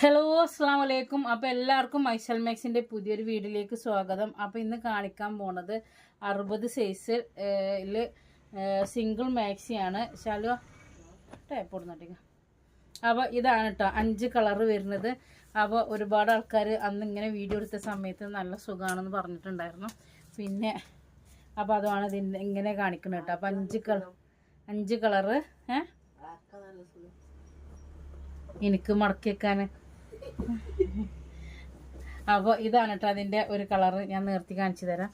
Hello അസ്സാം വലൈക്കും അപ്പോൾ എല്ലാവർക്കും മൈസൽ മാക്സിന്റെ പുതിയൊരു വീഡിയോയിലേക്ക് സ്വാഗതം. അപ്പോൾ ഇന്ന് കാണിക്കാൻ പോണത് അറുപത് സൈസിൽ സിംഗിൾ മാക്സിയാണ് ശാലോ ടേപ്പ് കൊടുന്നിട്ടേക്ക് അപ്പോൾ ഇതാണ് കേട്ടോ അഞ്ച് കളറ് വരുന്നത്. അപ്പോൾ ഒരുപാട് ആൾക്കാർ അന്ന് ഇങ്ങനെ വീഡിയോ എടുത്ത സമയത്ത് നല്ല സുഖമാണെന്ന് പറഞ്ഞിട്ടുണ്ടായിരുന്നു. പിന്നെ അപ്പോൾ അതുമാണ് ഇതിന്റെ ഇങ്ങനെ കാണിക്കുന്നത് കേട്ടോ അപ്പോൾ അഞ്ച് കളർ അഞ്ച് കളറ് ഏ? എനിക്ക് മടക്കി വെക്കാൻ അപ്പോൾ ഇതാണ് കേട്ടോ അതിന്റെ ഒരു കളറ്. ഞാൻ നിർത്തി കാണിച്ചു തരാം.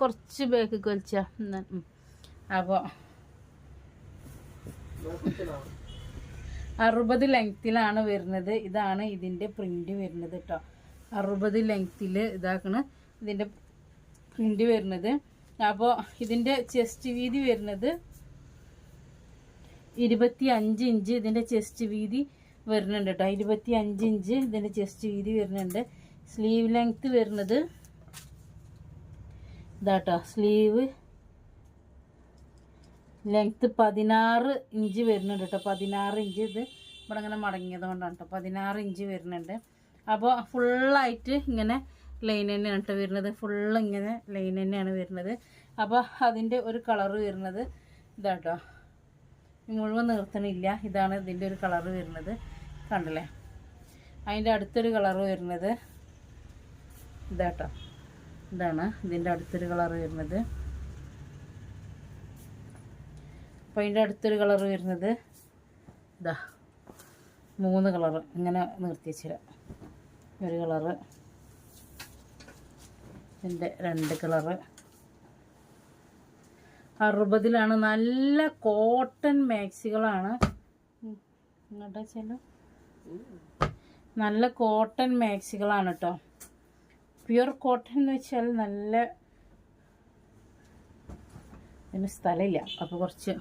കുറച്ച് ബേക്ക് വലിച്ച. അപ്പോൾ അറുപത് ലെങ്ത്തിലാണ് വരുന്നത്. ഇതാണ് ഇതിന്റെ പ്രിന്റ് വരുന്നത് കേട്ടോ അറുപത് ലെങ്ത്തിൽ ഇതാക്കണ്. ഇതിന്റെ പ്രിന്റ് വരുന്നത്. അപ്പോൾ ഇതിന്റെ ചെസ്റ്റ് വീതി വരുന്നത് ഇരുപത്തി അഞ്ച് ഇഞ്ച് ഇതിന്റെ ചെസ്റ്റ് വീതി വരുന്നുണ്ട് കേട്ടോ. ഇരുപത്തി അഞ്ച് ഇഞ്ച് ഇതിന്റെ ചെസ്റ്റ് വീതി വരുന്നുണ്ട്. സ്ലീവ് ലെങ്ത്ത് വരുന്നത് ഇതാട്ടോ സ്ലീവ് ലെങ്ത്ത് പതിനാറ് ഇഞ്ച് വരുന്നുണ്ട് കേട്ടോ. പതിനാറ് ഇഞ്ച് ഇത് ഇവിടെ ഇങ്ങനെ മടങ്ങിയത് കൊണ്ടാണ് കേട്ടോ പതിനാറ് ഇഞ്ച് വരുന്നുണ്ട്. അപ്പോൾ ഫുള്ളായിട്ട് ഇങ്ങനെ ലൈൻ തന്നെയാണ് കേട്ടോ വരുന്നത്. ഫുള്ള് ഇങ്ങനെ ലൈൻ തന്നെയാണ് വരുന്നത്. അപ്പോൾ അതിന്റെ ഒരു കളറ് വരുന്നത് ഇതാട്ടോ മുഴുവൻ നിർത്തണില്ല. ഇതാണ് ഇതിന്റെ ഒരു കളറ് വരുന്നത്. കണ്ടില്ലേ? അതിന്റെ അടുത്തൊരു കളർ വരുന്നത് ഇതാട്ടോ. ഇതാണ് ഇതിന്റെ അടുത്തൊരു കളർ വരുന്നത്. അപ്പോൾ അതിന്റെ അടുത്തൊരു കളർ വരുന്നത് ഇതാ മൂന്ന് കളറ്. ഇങ്ങനെ നിർത്തി വെച്ചിരാം. ഒരു കളറ്. ഇതിന്റെ രണ്ട് കളറ്. അറുപതിലാണ് നല്ല കോട്ടൺ മാക്സികളാണ്. ഇങ്ങോട്ടാ ചെല്ലു നല്ല കോട്ടൺ മാക്സികളാണ് കേട്ടോ പ്യുർ കോട്ടൺ എന്ന് വെച്ചാൽ നല്ല ഇതിന് സ്ഥലമില്ല. അപ്പോൾ കുറച്ച്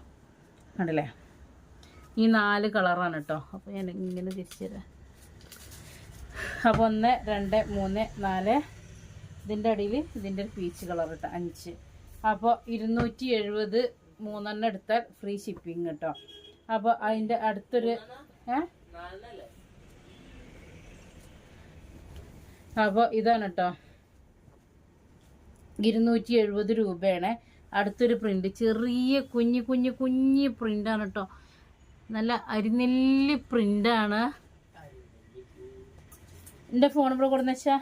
കണ്ടില്ലേ? ഈ നാല് കളറാണ് കേട്ടോ അപ്പോൾ ഞാൻ ഇങ്ങനെ തിരിച്ചു തരാം. അപ്പോൾ ഒന്ന് രണ്ട് മൂന്ന് നാല്. ഇതിന്റെ അടിയിൽ ഇതിന്റെ ഒരു പീച്ച് കളർ കേട്ടോ അഞ്ച്. അപ്പോൾ ഇരുന്നൂറ്റി എഴുപത് മൂന്നെണ്ണം എടുത്താൽ ഫ്രീ ഷിപ്പിംഗ് കേട്ടോ അപ്പോൾ അതിന്റെ അടുത്തൊരു ഏ? അപ്പോൾ ഇതാണ് കേട്ടോ ഇരുന്നൂറ്റി എഴുപത് രൂപയാണ്. അടുത്തൊരു പ്രിന്റ് ചെറിയ കുഞ്ഞു കുഞ്ഞു കുഞ്ഞു പ്രിന്റാണ് കേട്ടോ നല്ല അരിനെല്ലി പ്രിന്റാണ് എന്റെ ഫോൺ നമ്പർ കൊടുന്ന വെച്ചാ?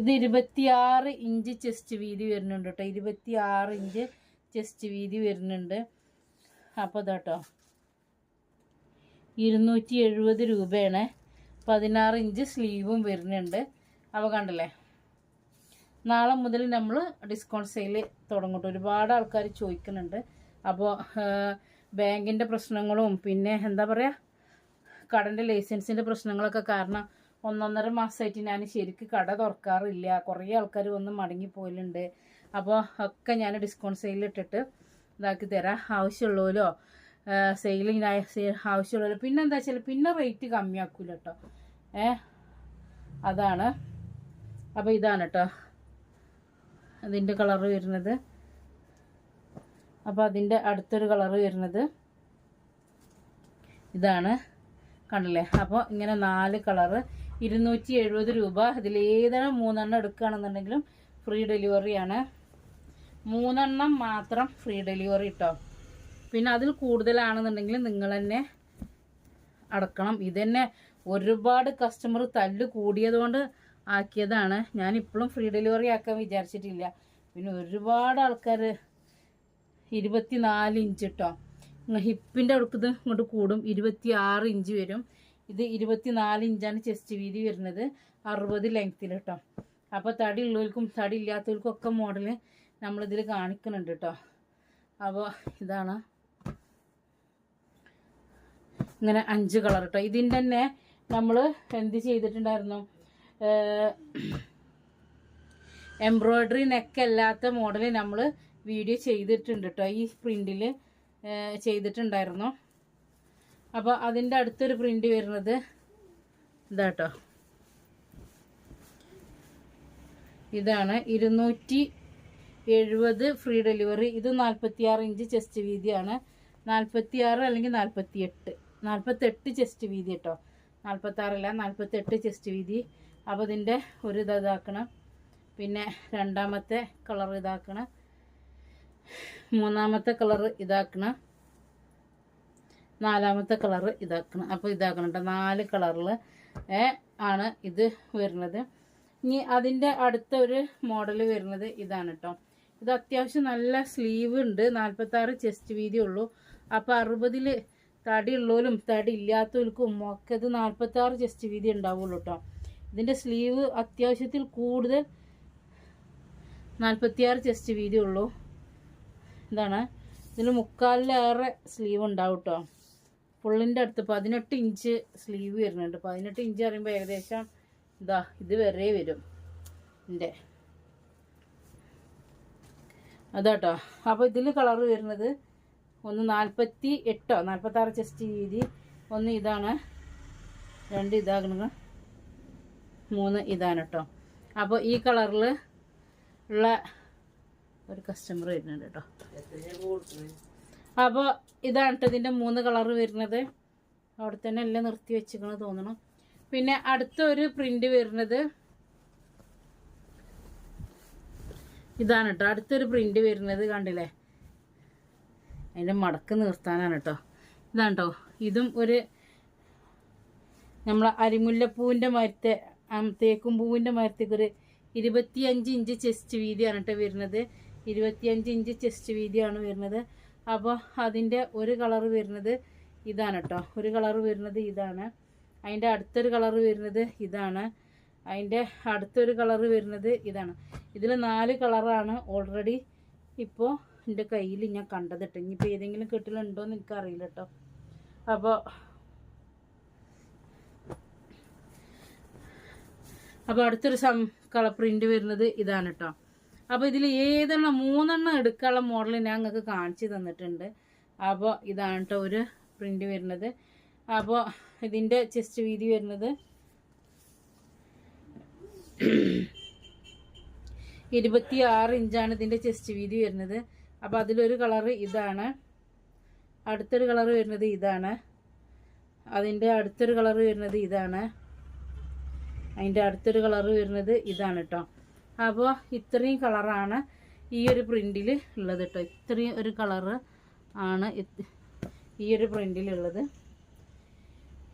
ഇത് ഇരുപത്തിയാറ് ഇഞ്ച് ചെസ്റ്റ് വീതി വരുന്നുണ്ട് കേട്ടോ ഇരുപത്തിയാറ് ഇഞ്ച് ചെസ്റ്റ് വീതി വരുന്നുണ്ട്. അപ്പോൾ ഇതാട്ടോ ഇരുന്നൂറ്റി എഴുപത് രൂപയാണ്. പതിനാറ് ഇഞ്ച് സ്ലീവും വരുന്നുണ്ട്. അപ്പോൾ കണ്ടല്ലേ? നാളെ മുതൽ നമ്മൾ ഡിസ്കൗണ്ട് സെയിൽ തുടങ്ങട്ടെ ഒരുപാട് ആൾക്കാർ ചോദിക്കുന്നുണ്ട്. അപ്പോൾ ബാങ്കിന്റെ പ്രശ്നങ്ങളും പിന്നെ എന്താ പറയുക കടന്റെ ലൈസൻസിന്റെ പ്രശ്നങ്ങളൊക്കെ കാരണം ഒന്നൊന്നര മാസമായിട്ട് ഞാൻ ശരിക്ക് കട തുറക്കാറില്ല. കുറേ ആൾക്കാർ വന്ന് മടങ്ങിപ്പോയിലുണ്ട് അപ്പോൾ ഒക്കെ ഞാൻ ഡിസ്കൗണ്ട് സെയിലിട്ടിട്ട് ഇതാക്കി തരാം. ആവശ്യമുള്ളവരോ സെയിലിങ് ആവശ്യമുള്ളവർ. പിന്നെ എന്താ വെച്ചാൽ പിന്നെ റേറ്റ് കമ്മിയാക്കൂല കേട്ടോ ഏ? അതാണ്. അപ്പോൾ ഇതാണ് കേട്ടോ അതിന്റെ കളറ് വരുന്നത്. അപ്പോൾ അതിന്റെ അടുത്തൊരു കളറ് വരുന്നത്. ഇതാണ്. കണ്ടല്ലേ? അപ്പോൾ ഇങ്ങനെ നാല് കളറ് ഇരുന്നൂറ്റി എഴുപത് രൂപ. ഇതിൽ ഏതെണ്ണം മൂന്നെണ്ണം എടുക്കുകയാണെന്നുണ്ടെങ്കിലും ഫ്രീ ഡെലിവറിയാണ് മൂന്നെണ്ണം മാത്രം ഫ്രീ ഡെലിവറി കേട്ടോ പിന്നെ അതിൽ കൂടുതലാണെന്നുണ്ടെങ്കിൽ നിങ്ങൾ തന്നെ അടക്കണം. ഇതന്നെ ഒരുപാട് കസ്റ്റമർ തല്ല് കൂടിയതുകൊണ്ട് ആക്കിയതാണ്. ഞാൻ ഇപ്പോഴും ഫ്രീ ഡെലിവറി ആക്കാൻ വിചാരിച്ചിട്ടില്ല. പിന്നെ ഒരുപാട് ആൾക്കാർ ഇരുപത്തി നാല് ഇഞ്ച് കേട്ടോ ഹിപ്പിന്റെ അടുക്കത് ഇങ്ങോട്ട് കൂടും. ഇരുപത്തി ആറ് ഇഞ്ച് വരും. ഇത് ഇരുപത്തി നാല് ഇഞ്ചാണ് ചെസ്റ്റ് വീതി വരുന്നത്. അറുപത് ലെങ്ത്തിൽ കേട്ടോ അപ്പോൾ തടി ഉള്ളവർക്കും തടി ഇല്ലാത്തവർക്കും ഒക്കെ മോഡൽ നമ്മളിതിൽ കാണിക്കുന്നുണ്ട് കേട്ടോ അപ്പോൾ ഇതാണ് ഇങ്ങനെ അഞ്ച് കളർ കേട്ടോ ഇതിന്റെ തന്നെ നമ്മൾ എന്ത് ചെയ്തിട്ടുണ്ടായിരുന്നു? എംബ്രോയ്ഡറി നെക്ക് അല്ലാത്ത മോഡൽ നമ്മൾ വീഡിയോ ചെയ്തിട്ടുണ്ട് കേട്ടോ ഈ പ്രിന്റിൽ ചെയ്തിട്ടുണ്ടായിരുന്നു. അപ്പോൾ അതിന്റെ അടുത്തൊരു പ്രിന്റ് വരുന്നത് ഇതാ കേട്ടോ ഇതാണ് ഇരുന്നൂറ്റി എഴുപത് ഫ്രീ ഡെലിവറി. ഇത് നാൽപ്പത്തിയാറ് ഇഞ്ച് ചെസ്റ്റ് വീതിയാണ്. നാൽപ്പത്തിയാറ് അല്ലെങ്കിൽ നാൽപ്പത്തി എട്ട് നാൽപ്പത്തെട്ട് ചെസ്റ്റ് വീതി കേട്ടോ നാൽപ്പത്താറില്ല നാൽപ്പത്തെട്ട് ചെസ്റ്റ് വീതി. അപ്പോൾ ഇതിന്റെ ഒരു ഇത് ഇതാക്കണം. പിന്നെ രണ്ടാമത്തെ കളർ ഇതാക്കണം. മൂന്നാമത്തെ കളർ ഇതാക്കണം. നാലാമത്തെ കളർ ഇതാക്കണം. അപ്പോൾ ഇതാക്കണം കേട്ടോ നാല് കളറിൽ ആണ് ഇത് വരുന്നത്. ഇനി അതിന്റെ അടുത്ത ഒരു മോഡൽ വരുന്നത് ഇതാണ് കേട്ടോ ഇത് അത്യാവശ്യം നല്ല സ്ലീവ് ഉണ്ട്. നാൽപ്പത്താറ് ചെസ്റ്റ് വീതി ഉള്ളൂ. അപ്പോൾ അറുപതിൽ തടി ഉള്ളവരും തടി ഇല്ലാത്തവർക്കും ഒക്കെ ഇത് നാൽപ്പത്താറ് ചെസ്റ്റ് വീതി ഉണ്ടാവുള്ളൂ കേട്ടോ ഇതിന്റെ സ്ലീവ് അത്യാവശ്യത്തിൽ കൂടുതൽ നാൽപ്പത്തിയാറ് ചെസ്റ്റ് വീതി ഉള്ളൂ. ഇതാണ്. ഇതിന് മുക്കാലിലേറെ സ്ലീവ് ഉണ്ടാവും കേട്ടോ ഫുള്ളിന്റെ അടുത്ത് പതിനെട്ട് ഇഞ്ച് സ്ലീവ് വരുന്നുണ്ട്. പതിനെട്ട് ഇഞ്ച് പറയുമ്പോൾ ഏകദേശം ഇതാ ഇത് വരെ വരും ഇതിന്റെ അതാട്ടോ അപ്പോൾ ഇതിൽ കളർ വരുന്നത് ഒന്ന് നാൽപ്പത്തി എട്ടോ നാൽപ്പത്താറ് ചെസ്റ്റ് വീതി ഒന്ന് ഇതാണ്. രണ്ട് ഇതാകണ മൂന്ന് ഇതാണ് കേട്ടോ അപ്പോൾ ഈ കളറിൽ ഉള്ള ഒരു കസ്റ്റമർ വരുന്നുണ്ട് കേട്ടോ അപ്പോൾ ഇതാണ് ഇതിന്റെ മൂന്ന് കളർ വരുന്നത്. അവിടെ തന്നെ എല്ലാം നിർത്തി വെച്ചിക്കണ തോന്നണം. പിന്നെ അടുത്ത ഒരു പ്രിന്റ് വരുന്നത്. ഇതാണ് കേട്ടോ അടുത്തൊരു പ്രിന്റ് വരുന്നത് കണ്ടില്ലേ? അതിന്റെ മടക്ക് നിർത്താനാണ് കേട്ടോ. ഇതാണ് ഇതും ഒരു നമ്മളെ അരിമുല്ലപ്പൂവിന്റെ മരത്തെ തേക്കും പൂവിന്റെ മരത്തേക്ക് ഒരു ഇരുപത്തിയഞ്ച് ഇഞ്ച് ചെസ്റ്റ് വീതിയാണ് കേട്ടോ വരുന്നത്. ഇരുപത്തിയഞ്ച് ഇഞ്ച് ചെസ്റ്റ് വീതിയാണ് വരുന്നത്. അപ്പോൾ അതിന്റെ ഒരു കളർ വരുന്നത് ഇതാണ് കേട്ടോ. ഒരു കളർ വരുന്നത് ഇതാണ്. അതിന്റെ അടുത്തൊരു കളർ വരുന്നത് ഇതാണ്. അതിന്റെ അടുത്തൊരു കളർ വരുന്നത് ഇതാണ്. ഇതിൽ നാല് കളറാണ് ഓൾറെഡി ഇപ്പോൾ എന്റെ കയ്യിൽ ഞാൻ കണ്ടത് കേട്ടോ ഇനിയിപ്പോൾ ഏതെങ്കിലും കെട്ടിലുണ്ടോ എന്ന് എനിക്കറിയില്ല കേട്ടോ അപ്പോൾ അപ്പോൾ അടുത്തൊരു സം കളർ പ്രിന്റ് വരുന്നത് ഇതാണ് കേട്ടോ അപ്പോൾ ഇതിൽ ഏതെണ്ണം മൂന്നെണ്ണം എടുക്കാനുള്ള മോഡൽ ഞാൻ നിങ്ങൾക്ക് കാണിച്ചു തന്നിട്ടുണ്ട്. അപ്പോൾ ഇതാണ് കേട്ടോ ഒരു പ്രിന്റ് വരുന്നത്. അപ്പോൾ ഇതിന്റെ ചെസ്റ്റ് വീതി വരുന്നത് ഇരുപത്തി ആറ് ഇഞ്ചാണ് ഇതിന്റെ ചെസ്റ്റ് വീതി വരുന്നത്. അപ്പോൾ അതിലൊരു കളറ് ഇതാണ്. അടുത്തൊരു കളർ വരുന്നത് ഇതാണ്. അതിന്റെ അടുത്തൊരു കളർ വരുന്നത് ഇതാണ്. അതിന്റെ അടുത്തൊരു കളർ വരുന്നത് ഇതാണ് കേട്ടോ അപ്പോൾ ഇത്രയും കളറാണ് ഈ ഒരു പ്രിന്റിൽ ഉള്ളത് കേട്ടോ ഇത്രയും ഒരു കളറ് ആണ് ഈ ഒരു പ്രിന്റിലുള്ളത്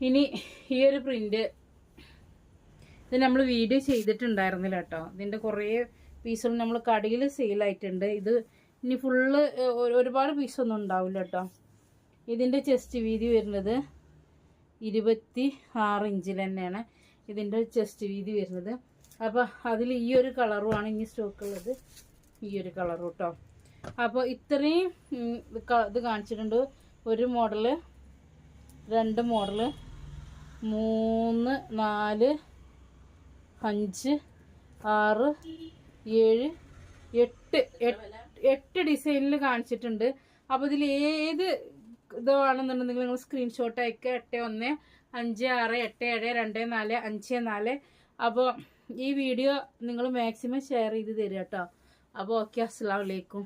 ഇനി ഈ ഒരു പ്രിന്റ് ഇത് നമ്മൾ വീഡിയോ ചെയ്തിട്ടുണ്ടായിരുന്നില്ല കേട്ടോ ഇതിന്റെ കുറേ പീസുകൾ നമ്മൾ കടയിൽ സെയിലായിട്ടുണ്ട്. ഇത് ഇനി ഫുള്ള് ഒരുപാട് പീസൊന്നും ഉണ്ടാവില്ല കേട്ടോ ഇതിന്റെ ചെസ്റ്റ് വീതി വരുന്നത് ഇരുപത്തി ആറ് ഇഞ്ചിൽ തന്നെയാണ്. ഇതിന്റെ ചെസ്റ്റ് വീതി വരുന്നത്. അപ്പോൾ അതിൽ ഈ ഒരു കളറുമാണ് ഇനി സ്റ്റോക്ക് ഉള്ളത്. ഈ ഒരു കളറും കേട്ടോ അപ്പോൾ ഇത്രയും ഇത് കാണിച്ചിട്ടുണ്ട്. ഒരു മോഡൽ രണ്ട് മോഡൽ മൂന്ന് നാല് അഞ്ച് ആറ് ഏഴ് എട്ട് എട്ട് എട്ട് ഡിസൈനിൽ കാണിച്ചിട്ടുണ്ട്. അപ്പോൾ ഇതിൽ ഏത് ഇതാണെന്നുണ്ടെങ്കിൽ നിങ്ങൾ സ്ക്രീൻഷോട്ട് അയക്കുക എട്ട് ഒന്ന് അഞ്ച് ആറ് എട്ട് ഏഴ് രണ്ട് നാല് അഞ്ച് നാല്. അപ്പോൾ ഈ വീഡിയോ നിങ്ങൾ മാക്സിമം ഷെയർ ചെയ്ത് തരിക കേട്ടോ അപ്പോൾ ഓക്കെ അസ്സാം വലൈക്കും